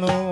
শুনো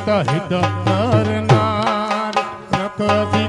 નિર્મિત હિત કરનાર પ્રકૃતિક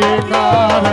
না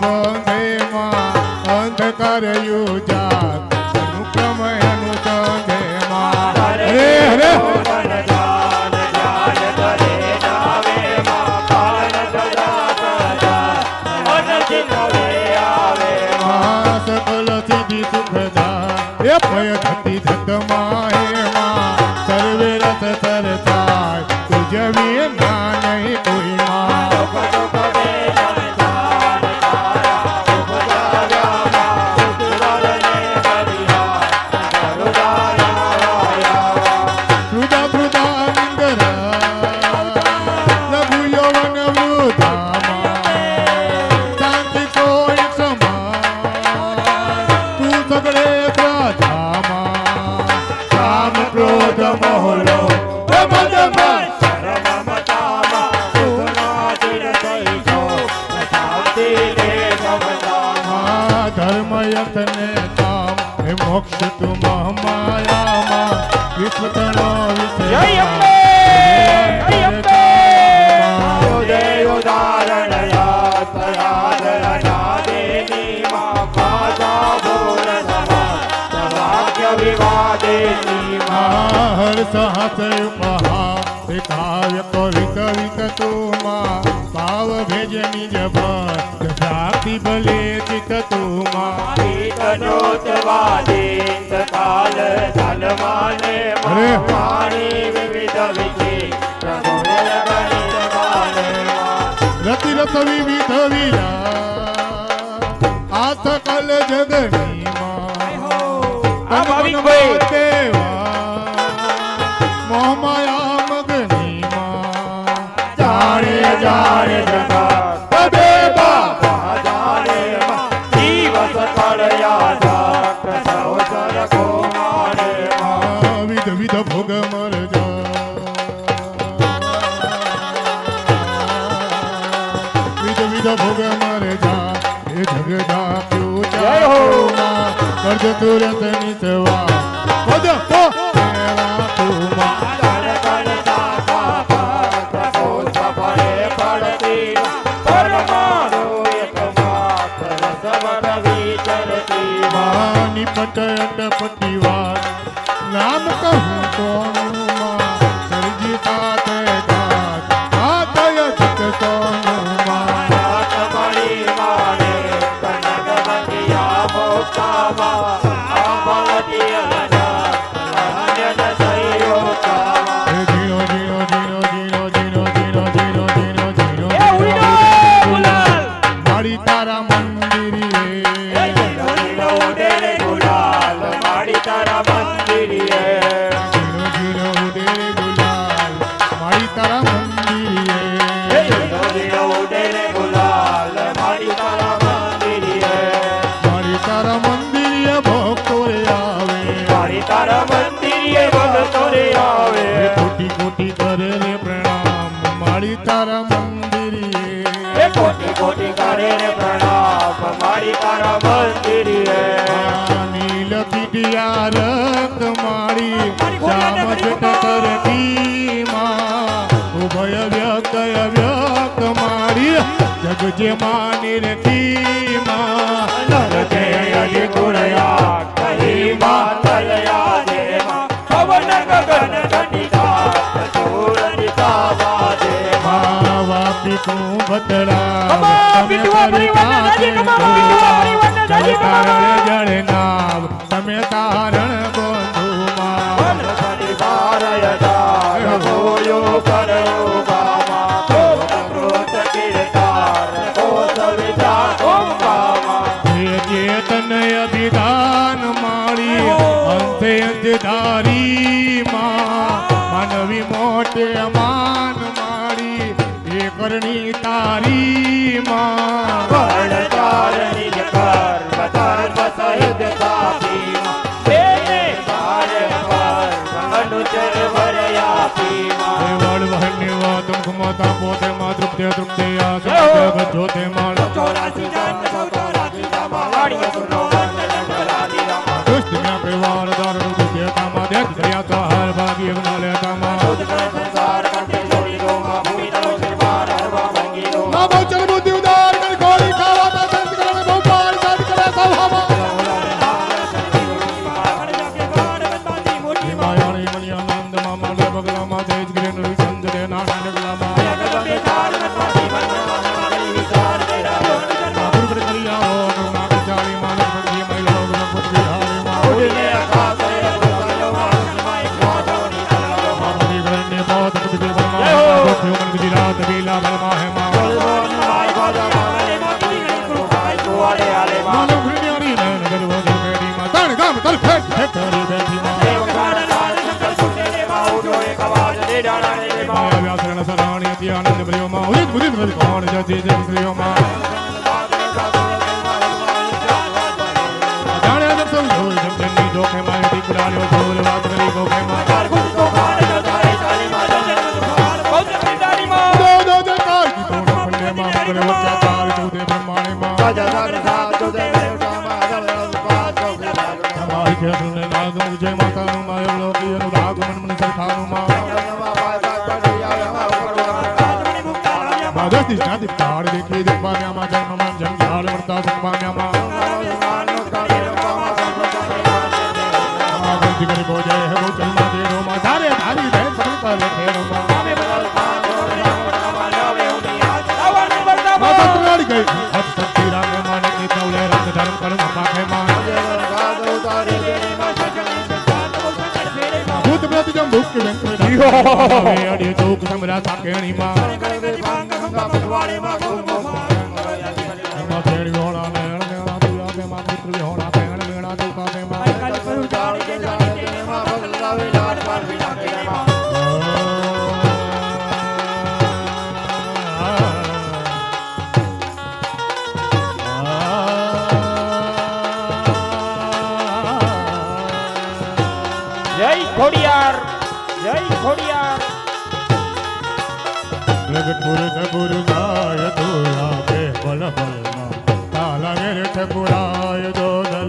গো કાવ્ય કવિ કવિ તુમા ભાવ ભેજ નિજ ભક્તિ ભલે ચિત તુમા કનોત વાદે કાલ ધનમાને બીજો ભોગ મારે જા એ જગદા ક્યુ જય હો કરજ તુરત નિતવા પદ તો મેળા તું મારા નિપટ પટીવા ಬಂದಿರಿಯೇ યજમાની રખી માં લખે અલી કુરયા કહી માં તલયા દે માં પવન ગગન ઘંટા ચોરતા વાજે માં વાપી તું બતરા તમે તારણ જળ નામ તમે તારણ માતા પોતે માં તૃપ્તે તૃપ્તે આ બચો તે માળ દુષ્ટ મેં પરિવાર દારૂ દેતા માં દેખ દયા તો હર ભાગ્ય ના લેતા માં. ભાગવત લીલા ભરમાં હે માં બોલ બોલ ભાગવત મારે મોતી નહીં કૃપાય કુવાડે આલે માં ભણ્યારી નયન ગરવો જોગેડી માં તણ ગામ તલ ફેટ ફેટ કરી બેઠી માં દેવ કાળ લાલ સંકલ સુને રે માં ઉઠો એક અવાજ રે ડાણા રે માં વ્યાસરણ સરાણી ધ્યાન બ્રિયો માં ઉદિત બુદિત વદ કોણ જતી જમ શ્રીયો માં प्रतिष्ठा दिप्ताड़ देखी दिग्पाम्यामा जन्ममान जंजाल वर्ता सुखपाम्यामा जिगर को जय है वो चलना दे रो माँ धारे धारी रे सब का लेखे रो माँ हमें बदल का और ना बड़ा माला वे उनिया हवा ने बड़ा माँ तो लड़ गई अब सब तीरा में मान के तौले रंग धर्म कर माँ के माँ भूत प्रति जम भूख के बैंक में डी हो। अड़े चौक समरा साकेणी माँ। ખોડિયાર જય ખોડિયાર. લગઠુર ઠગુર ગાય દોરા બે બલ બલ તાલા વેર ઠગુરાય દોરા.